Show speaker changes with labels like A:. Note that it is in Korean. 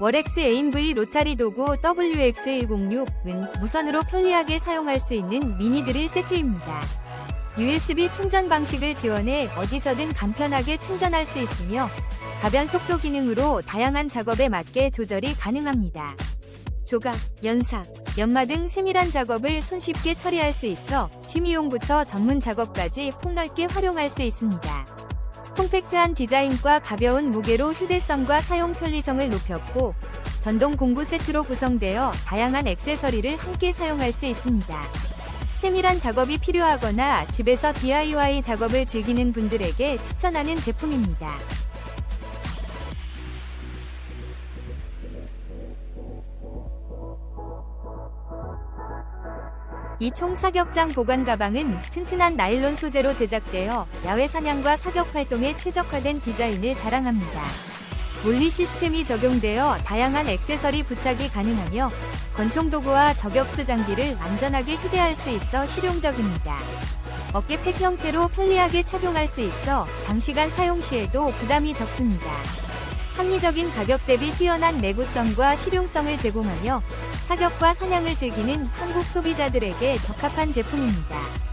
A: 월엑스 에임V 로타리 도구 WX106은 무선으로 편리하게 사용할 수 있는 미니 드릴 세트입니다. USB 충전 방식을 지원해 어디서든 간편하게 충전할 수 있으며 가변 속도 기능으로 다양한 작업에 맞게 조절이 가능합니다. 조각, 연삭, 연마 등 세밀한 작업을 손쉽게 처리할 수 있어 취미용부터 전문 작업까지 폭넓게 활용할 수 있습니다. 콤팩트한 디자인과 가벼운 무게로 휴대성과 사용 편리성을 높였고 전동 공구 세트로 구성되어 다양한 액세서리를 함께 사용할 수 있습니다. 세밀한 작업이 필요하거나 집에서 DIY 작업을 즐기는 분들에게 추천하는 제품입니다. 이 총 사격장 보관 가방은 튼튼한 나일론 소재로 제작되어 야외 사냥과 사격 활동에 최적화된 디자인을 자랑합니다. 물리 시스템이 적용되어 다양한 액세서리 부착이 가능하며 권총 도구와 저격수 장비를 안전하게 휴대할 수 있어 실용적입니다. 어깨팩 형태로 편리하게 착용할 수 있어 장시간 사용 시에도 부담이 적습니다. 합리적인 가격 대비 뛰어난 내구성과 실용성을 제공하며 사격과 사냥을 즐기는 한국 소비자들에게 적합한 제품입니다.